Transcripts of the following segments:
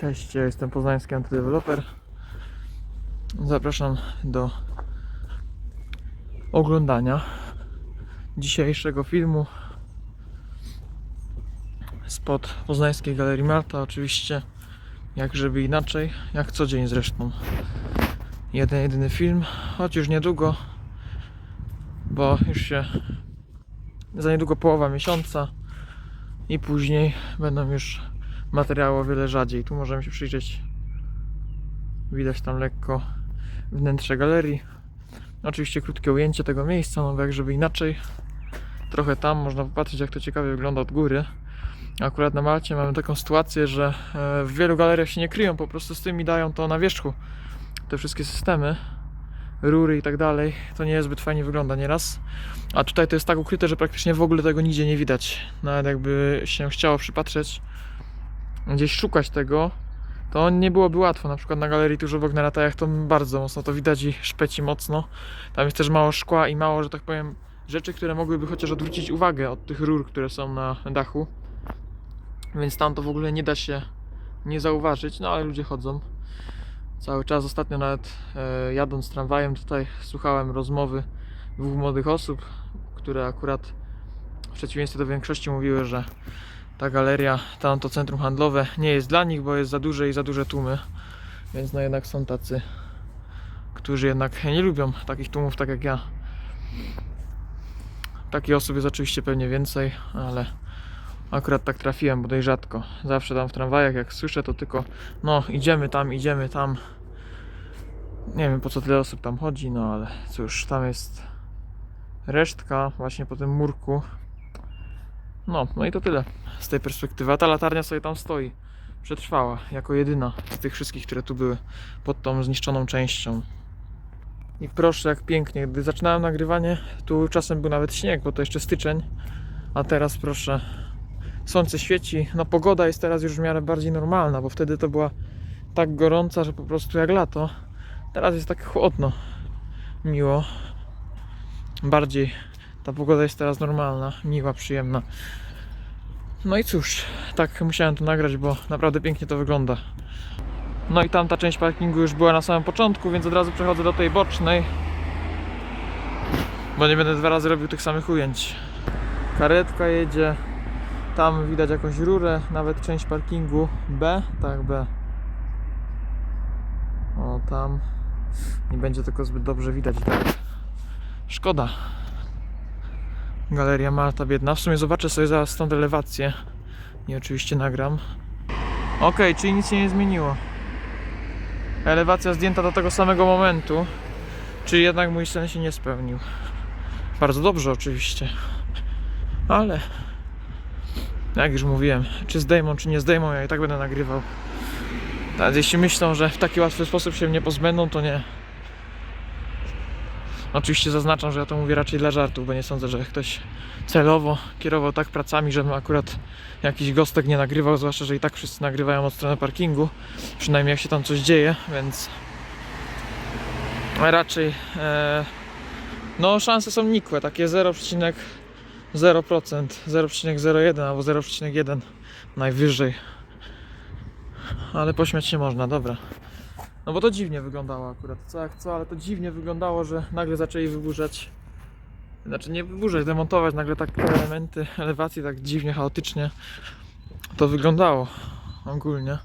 Cześć, ja jestem poznański antydeweloper. Zapraszam do oglądania dzisiejszego filmu spod poznańskiej Galerii Marta. Oczywiście, jak żeby inaczej, jak co dzień zresztą. Jeden, jedyny film, choć już niedługo, bo już się za niedługo połowa miesiąca i później będą już materiały o wiele rzadziej. Tu możemy się przyjrzeć. Widać tam lekko wnętrze galerii. Oczywiście krótkie ujęcie tego miejsca, no bo jak żeby inaczej. Trochę tam można popatrzeć jak to ciekawie wygląda od góry. Akurat na Malcie mamy taką sytuację, że e, w wielu galeriach się nie kryją, po prostu z tym i dają to na wierzchu. Te wszystkie systemy, rury i tak dalej, to nie zbyt fajnie wygląda nieraz. A tutaj to jest tak ukryte, że praktycznie w ogóle tego nigdzie nie widać. Nawet jakby się chciało przypatrzeć, gdzieś szukać tego, to nie byłoby łatwo. Na przykład na galerii tuż obok na latajach to bardzo mocno to widać i szpeci mocno. Tam jest też mało szkła i mało, że tak powiem, rzeczy, które mogłyby chociaż odwrócić uwagę od tych rur, które są na dachu. Więc tam to w ogóle nie da się nie zauważyć, no ale ludzie chodzą cały czas. Ostatnio nawet e, jadąc tramwajem tutaj słuchałem rozmowy dwóch młodych osób, które akurat w przeciwieństwie do większości mówiły, że ta galeria, tam to centrum handlowe nie jest dla nich, bo jest za duże i za duże tłumy. Więc no jednak są tacy, którzy jednak nie lubią takich tłumów tak jak ja. Takich osób jest oczywiście pewnie więcej, ale akurat tak trafiłem, bo dość rzadko. Zawsze tam w tramwajach jak słyszę to tylko no idziemy tam, idziemy tam. Nie wiem po co tyle osób tam chodzi, no ale cóż, tam jest resztka właśnie po tym murku. No, no i to tyle z tej perspektywy. A ta latarnia sobie tam stoi. Przetrwała jako jedyna z tych wszystkich, które tu były pod tą zniszczoną częścią. I proszę, jak pięknie. Gdy zaczynałem nagrywanie, tu czasem był nawet śnieg, bo to jeszcze styczeń. A teraz proszę, słońce świeci. No pogoda jest teraz już w miarę bardziej normalna, bo wtedy to była tak gorąca, że po prostu jak lato. Teraz jest tak chłodno, miło. Bardziej ta pogoda jest teraz normalna, miła, przyjemna. No i cóż, tak musiałem to nagrać, bo naprawdę pięknie to wygląda. No i tamta część parkingu już była na samym początku, więc od razu przechodzę do tej bocznej. Bo nie będę dwa razy robił tych samych ujęć. Karetka jedzie. Tam widać jakąś rurę, nawet część parkingu B, tak B. O tam. Nie będzie tylko zbyt dobrze widać. Tak. Szkoda. Galeria Malta biedna. W sumie zobaczę sobie zaraz stąd elewację. I oczywiście nagram. Okej, czyli nic się nie zmieniło. Elewacja zdjęta do tego samego momentu. Czyli jednak mój sen się nie spełnił. Bardzo dobrze oczywiście. Ale jak już mówiłem, czy zdejmą, czy nie zdejmą, ja i tak będę nagrywał. Nawet jeśli myślą, że w taki łatwy sposób się mnie pozbędą, to nie. Oczywiście zaznaczam, że ja to mówię raczej dla żartów, bo nie sądzę, że ktoś celowo kierował tak pracami, żebym akurat jakiś gostek nie nagrywał, zwłaszcza, że i tak wszyscy nagrywają od strony parkingu, przynajmniej jak się tam coś dzieje, więc raczej e, no szanse są nikłe, takie 0,0%, 0,01 albo 0,1 najwyżej. Ale pośmiać się można, dobra. No bo to dziwnie wyglądało akurat, co jak co, ale to dziwnie wyglądało, że nagle zaczęli wyburzać. Znaczy nie wyburzać, demontować nagle tak te elementy elewacji tak dziwnie, chaotycznie. To wyglądało ogólnie.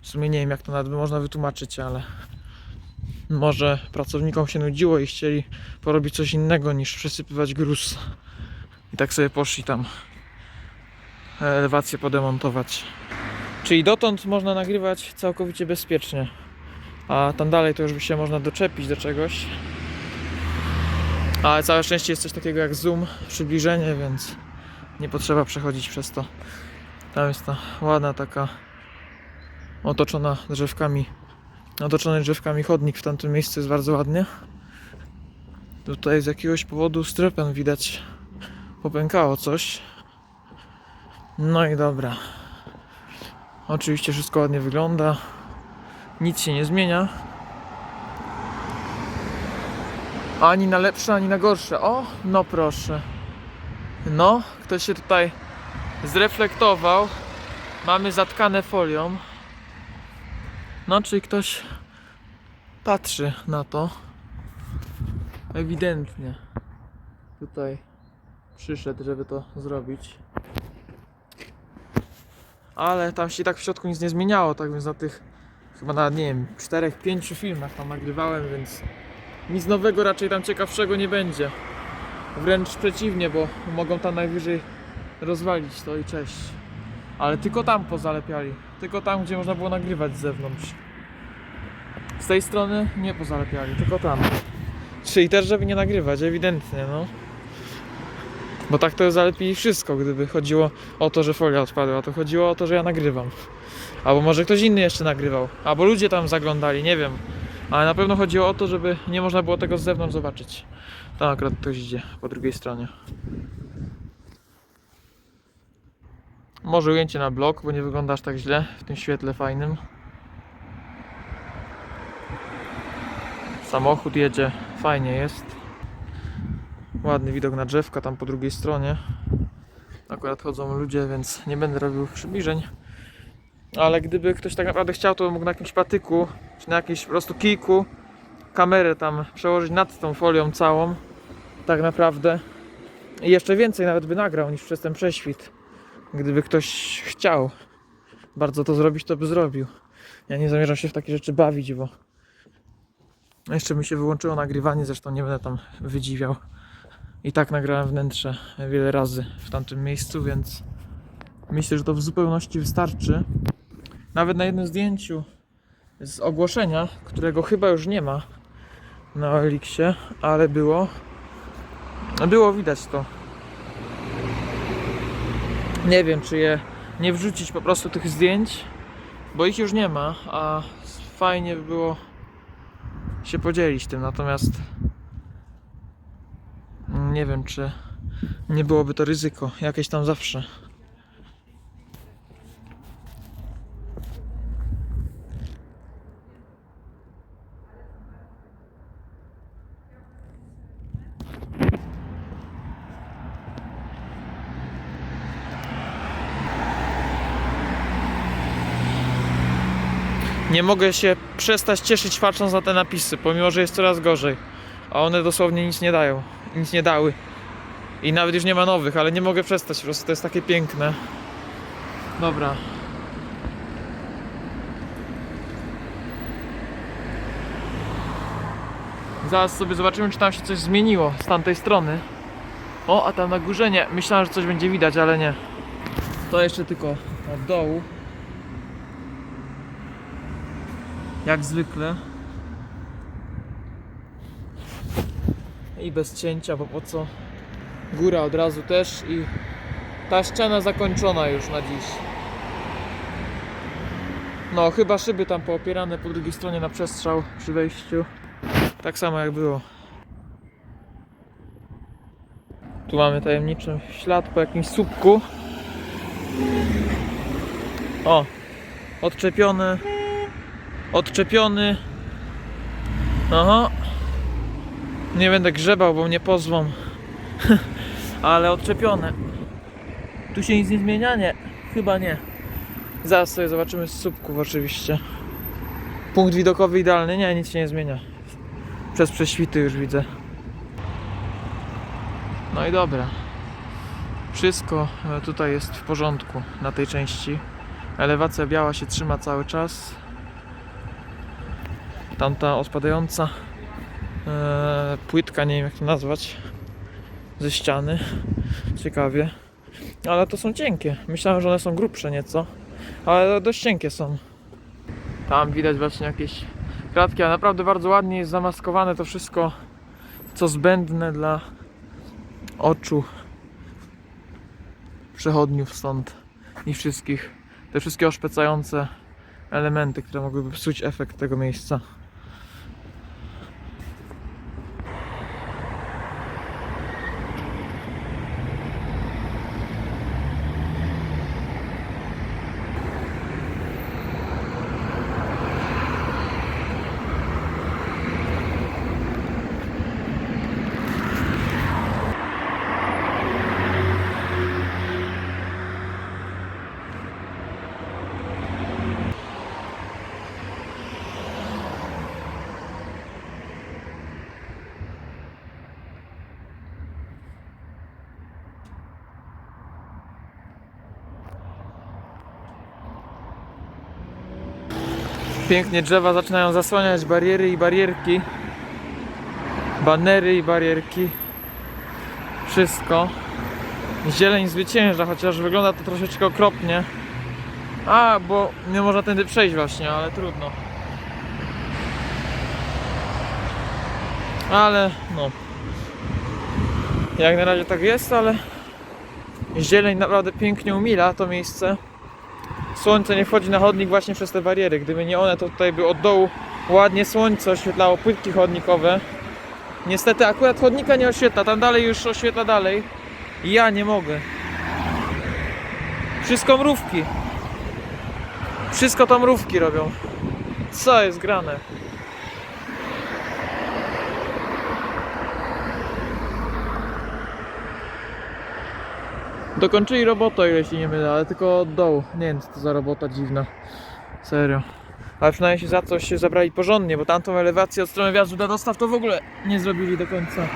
W sumie nie wiem jak to nawet by można wytłumaczyć, ale może pracownikom się nudziło i chcieli porobić coś innego niż przesypywać gruz. I tak sobie poszli tam elewację podemontować. Czyli dotąd można nagrywać całkowicie bezpiecznie. A tam dalej to już by się można doczepić do czegoś. Ale całe szczęście jest coś takiego jak zoom, przybliżenie, więc nie potrzeba przechodzić przez to. Tam jest ta ładna taka otoczona drzewkami, otoczony drzewkami chodnik w tamtym miejscu jest bardzo ładnie. Tutaj z jakiegoś powodu strypen widać popękało coś. No i dobra. Oczywiście wszystko ładnie wygląda. Nic się nie zmienia. Ani na lepsze, ani na gorsze. O, no proszę. No, ktoś się tutaj zreflektował. Mamy zatkane folią. No, czyli ktoś patrzy na to. Ewidentnie. Tutaj przyszedł, żeby to zrobić. Ale tam się tak w środku nic nie zmieniało, tak więc na tych chyba na, nie wiem, czterech, pięciu filmach tam nagrywałem, więc nic nowego raczej tam ciekawszego nie będzie. Wręcz przeciwnie, bo mogą tam najwyżej rozwalić to i cześć. Ale tylko tam pozalepiali. Tylko tam, gdzie można było nagrywać z zewnątrz. Z tej strony nie pozalepiali, tylko tam. Czyli też, żeby nie nagrywać, ewidentnie, no. Bo tak to zalepili wszystko, gdyby chodziło o to, że folia odpadła, to chodziło o to, że ja nagrywam. Albo może ktoś inny jeszcze nagrywał, albo ludzie tam zaglądali, nie wiem. Ale na pewno chodziło o to, żeby nie można było tego z zewnątrz zobaczyć. Tam akurat ktoś idzie po drugiej stronie. Może ujęcie na blok, bo nie wyglądasz tak źle w tym świetle fajnym. Samochód jedzie, fajnie jest. Ładny widok na drzewka tam po drugiej stronie. Akurat chodzą ludzie, więc nie będę robił przybliżeń. Ale gdyby ktoś tak naprawdę chciał, to mógł na jakimś patyku, czy na jakimś po prostu kijku kamerę tam przełożyć nad tą folią całą. Tak naprawdę. I jeszcze więcej nawet by nagrał niż przez ten prześwit. Gdyby ktoś chciał bardzo to zrobić, to by zrobił. Ja nie zamierzam się w takie rzeczy bawić, bo jeszcze mi się wyłączyło nagrywanie, zresztą nie będę tam wydziwiał. I tak nagrałem wnętrze wiele razy w tamtym miejscu, więc myślę, że to w zupełności wystarczy. Nawet na jednym zdjęciu z ogłoszenia, którego chyba już nie ma na Elixie, ale było. Było widać to. Nie wiem, czy je nie wrzucić po prostu tych zdjęć, bo ich już nie ma, a fajnie by było się podzielić tym. Natomiast nie wiem, czy nie byłoby to ryzyko jakieś tam zawsze. Nie mogę się przestać cieszyć patrząc na te napisy, pomimo że jest coraz gorzej. A one dosłownie nic nie dają, nic nie dały. I nawet już nie ma nowych, ale nie mogę przestać, po prostu to jest takie piękne. Dobra. Zaraz sobie zobaczymy, czy tam się coś zmieniło z tamtej strony. O, a tam na górze nie. Myślałem, że coś będzie widać, ale nie. To jeszcze tylko od dołu. Jak zwykle. I bez cięcia, bo po co? Góra od razu też i ta ściana zakończona już na dziś. No, chyba szyby tam poopierane po drugiej stronie na przestrzał przy wejściu. Tak samo jak było. Tu mamy tajemniczy ślad po jakimś słupku. O, odczepiony odczepiony. Aha. Nie będę grzebał, bo mnie pozwą. Ale odczepione. Tu się nic nie zmienia? Nie. Chyba nie. Zaraz sobie zobaczymy z słupków oczywiście. Punkt widokowy idealny? Nie, nic się nie zmienia. Przez prześwity już widzę. No i dobra. Wszystko e, tutaj jest w porządku na tej części. Elewacja biała się trzyma cały czas tamta odpadająca e, płytka, nie wiem jak to nazwać, ze ściany. Ciekawie. Ale to są cienkie. Myślałem, że one są grubsze nieco, ale dość cienkie są. Tam widać właśnie jakieś kratki, a naprawdę bardzo ładnie jest zamaskowane to wszystko, co zbędne dla oczu przechodniów stąd i wszystkich. Te wszystkie oszpecające elementy, które mogłyby psuć efekt tego miejsca. Pięknie drzewa zaczynają zasłaniać bariery i barierki. Banery i barierki. Wszystko. Zieleń zwycięża, chociaż wygląda to troszeczkę okropnie. A, bo nie można tędy przejść właśnie, ale trudno. Ale no. Jak na razie tak jest, ale zieleń naprawdę pięknie umila to miejsce. Słońce nie wchodzi na chodnik właśnie przez te bariery. Gdyby nie one, to tutaj by od dołu ładnie słońce oświetlało płytki chodnikowe. Niestety akurat chodnika nie oświetla, tam dalej już oświetla dalej. I ja nie mogę. Wszystko mrówki. Wszystko to mrówki robią. Co jest grane? Dokończyli robotę, ile się nie mylę, ale tylko od dołu. Nie wiem, co to za robota dziwna. Serio. Ale przynajmniej się za coś się zabrali porządnie, bo tamtą elewację od strony wjazdu do dostaw to w ogóle nie zrobili do końca.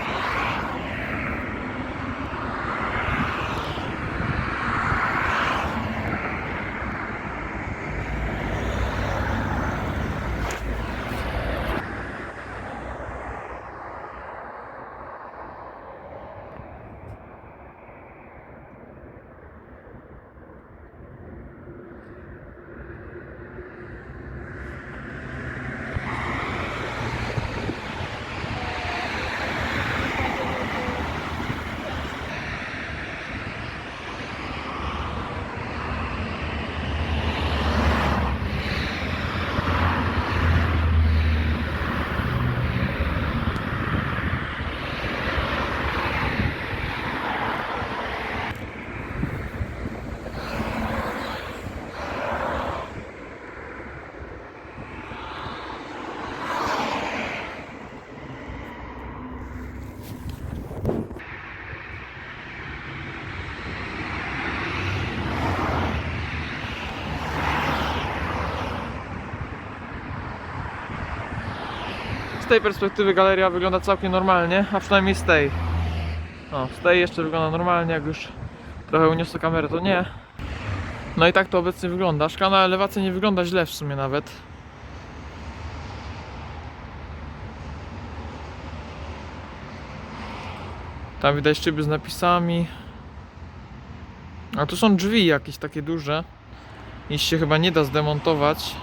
Tej perspektywy galeria wygląda całkiem normalnie, a przynajmniej z tej. O, z tej jeszcze wygląda normalnie, jak już trochę uniosę kamerę, to nie. No i tak to obecnie wygląda. Szklana elewacja nie wygląda źle w sumie nawet. Tam widać szyby z napisami. A tu są drzwi jakieś takie duże. Ich się chyba nie da zdemontować.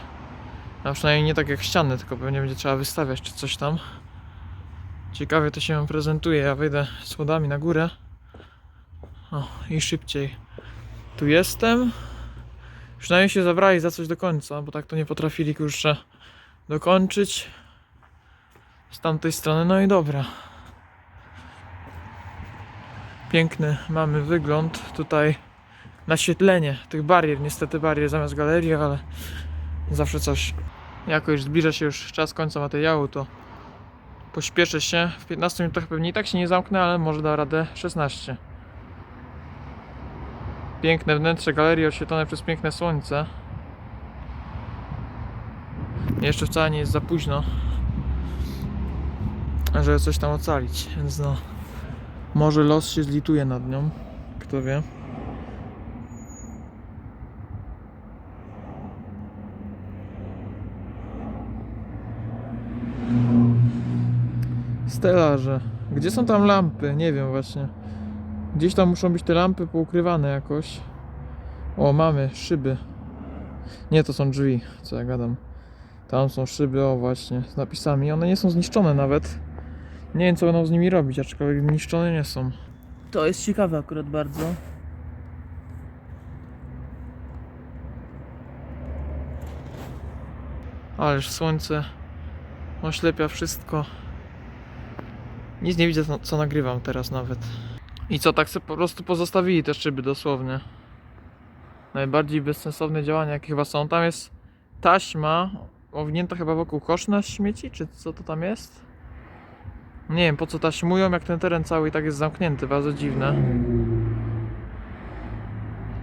A przynajmniej nie tak jak ściany, tylko pewnie będzie trzeba wystawiać czy coś tam. Ciekawie to się prezentuje. Ja wejdę schodami na górę. O, i szybciej. Tu jestem. Przynajmniej się zabrali za coś do końca, bo tak to nie potrafili kurczę dokończyć. Z tamtej strony, no i dobra. Piękny mamy wygląd. Tutaj naświetlenie tych barier. Niestety barier zamiast galerii, ale zawsze coś. Jako już zbliża się już czas końca materiału, to pośpieszę się. W 15 minutach pewnie i tak się nie zamknę, ale może da radę 16. Piękne wnętrze galerii oświetlone przez piękne słońce. Jeszcze wcale nie jest za późno, żeby coś tam ocalić, więc no. Może los się zlituje nad nią, kto wie. Stelaże. Gdzie są tam lampy? Nie wiem właśnie. Gdzieś tam muszą być te lampy poukrywane jakoś. O, mamy szyby. Nie, to są drzwi, co ja gadam. Tam są szyby, o właśnie, z napisami. One nie są zniszczone nawet. Nie wiem, co będą z nimi robić, aczkolwiek zniszczone nie są. To jest ciekawe akurat bardzo. Ależ słońce oślepia wszystko. Nic nie widzę, co- nagrywam teraz nawet. I co, tak sobie po prostu pozostawili te szyby dosłownie. Najbardziej bezsensowne działania, jakie chyba są. Tam jest taśma owinięta chyba wokół kosz na śmieci, czy co to tam jest? Nie wiem, po co taśmują, jak ten teren cały i tak jest zamknięty, bardzo dziwne.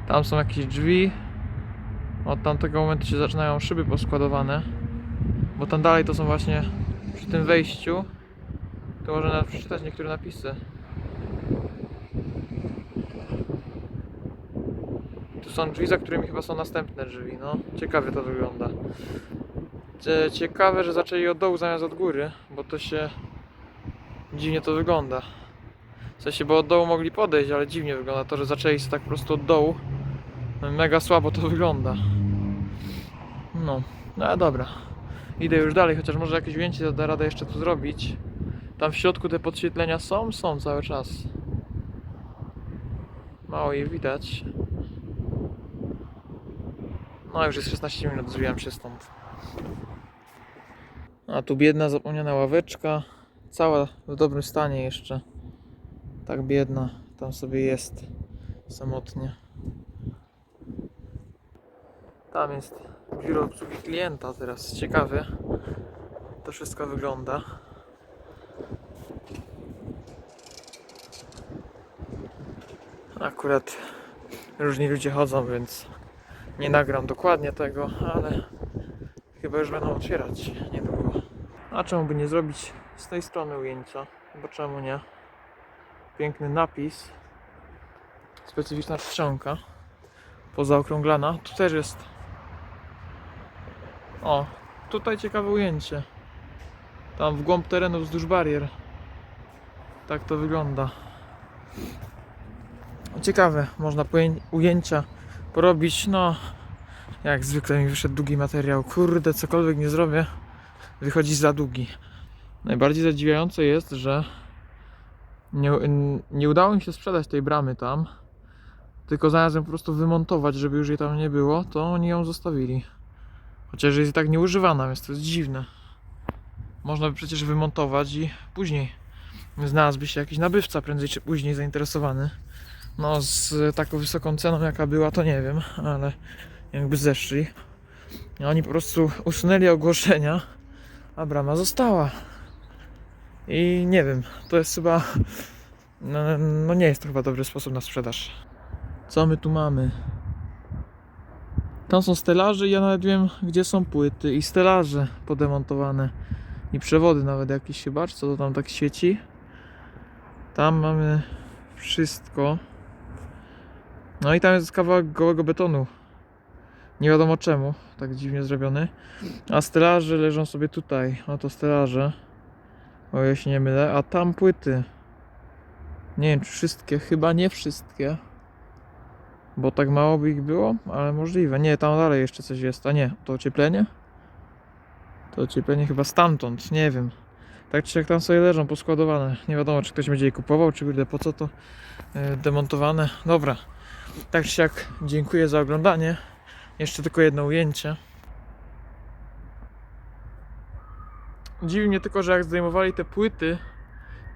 Tam są jakieś drzwi. Od tamtego momentu się zaczynają szyby poskładowane. Bo tam dalej to są właśnie przy tym wejściu. To można nawet przeczytać niektóre napisy. Tu są drzwi, za którymi chyba są następne drzwi, no. Ciekawie to wygląda. Cie- Ciekawe, że zaczęli od dołu zamiast od góry, bo to się dziwnie to wygląda. W sensie, bo od dołu mogli podejść, ale dziwnie wygląda to, że zaczęli się tak po prostu od dołu. Mega słabo to wygląda. No, no ale dobra. Idę już dalej, chociaż może jakieś ujęcie da radę jeszcze tu zrobić. Tam w środku te podświetlenia są? Są cały czas. Mało je widać. No już jest 16 minut, zwijam się stąd. A tu biedna zapomniana ławeczka. Cała w dobrym stanie jeszcze. Tak biedna. Tam sobie jest samotnie. Tam jest biuro obsługi klienta teraz. Ciekawie to wszystko wygląda. Akurat różni ludzie chodzą, więc nie nagram dokładnie tego, ale chyba już będą otwierać niedługo. A czemu by nie zrobić z tej strony ujęcia? Bo czemu nie? Piękny napis. Specyficzna czcionka. Pozaokrąglana. Tu też jest. O, tutaj ciekawe ujęcie. Tam w głąb terenu wzdłuż barier. Tak to wygląda. Ciekawe, można ujęcia porobić, no jak zwykle mi wyszedł długi materiał. Kurde, cokolwiek nie zrobię, wychodzi za długi. Najbardziej zadziwiające jest, że nie, nie udało mi się sprzedać tej bramy tam, tylko ją po prostu wymontować, żeby już jej tam nie było, to oni ją zostawili. Chociaż jest tak nieużywana, więc to jest dziwne. Można by przecież wymontować i później znalazłby się jakiś nabywca prędzej czy później zainteresowany. No z taką wysoką ceną jaka była to nie wiem, ale jakby zeszli. I Oni po prostu usunęli ogłoszenia, a brama została. I nie wiem, to jest chyba. No, no nie jest to chyba dobry sposób na sprzedaż. Co my tu mamy? Tam są stelaże i ja nawet wiem gdzie są płyty i stelaże podemontowane. I przewody nawet jakieś chyba, co to tam tak świeci. Tam mamy wszystko. No i tam jest kawałek gołego betonu. Nie wiadomo czemu, tak dziwnie zrobiony. A stelaże leżą sobie tutaj. Oto stelaże. O ja się nie mylę. A tam płyty. Nie wiem czy wszystkie, chyba nie wszystkie. Bo tak mało by ich było, ale możliwe. Nie, tam dalej jeszcze coś jest. A nie, to ocieplenie? To ocieplenie chyba stamtąd, nie wiem. Tak czy jak tam sobie leżą poskładowane. Nie wiadomo czy ktoś będzie je kupował, czy kurde po co to e, demontowane. Dobra. Tak czy siak dziękuję za oglądanie. Jeszcze tylko jedno ujęcie. Dziwi mnie tylko, że jak zdejmowali te płyty,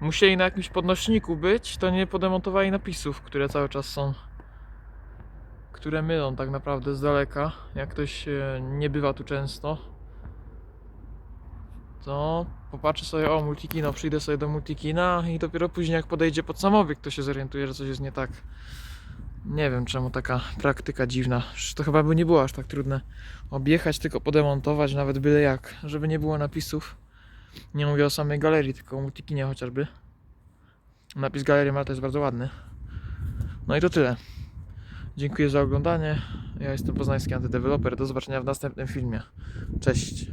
musieli na jakimś podnośniku być, to nie podemontowali napisów, które cały czas są. Które mylą tak naprawdę z daleka. Jak ktoś e, nie bywa tu często, to popatrzy sobie, o multikino, przyjdę sobie do multikina i dopiero później jak podejdzie pod samobieg, to się zorientuje, że coś jest nie tak. Nie wiem czemu taka praktyka dziwna. To chyba by nie było aż tak trudne objechać, tylko podemontować nawet byle jak, żeby nie było napisów. Nie mówię o samej galerii, tylko o multikinie chociażby. Napis Galerii Malta jest bardzo ładny. No i to tyle. Dziękuję za oglądanie. Ja jestem poznański antydeweloper. Do zobaczenia w następnym filmie. Cześć.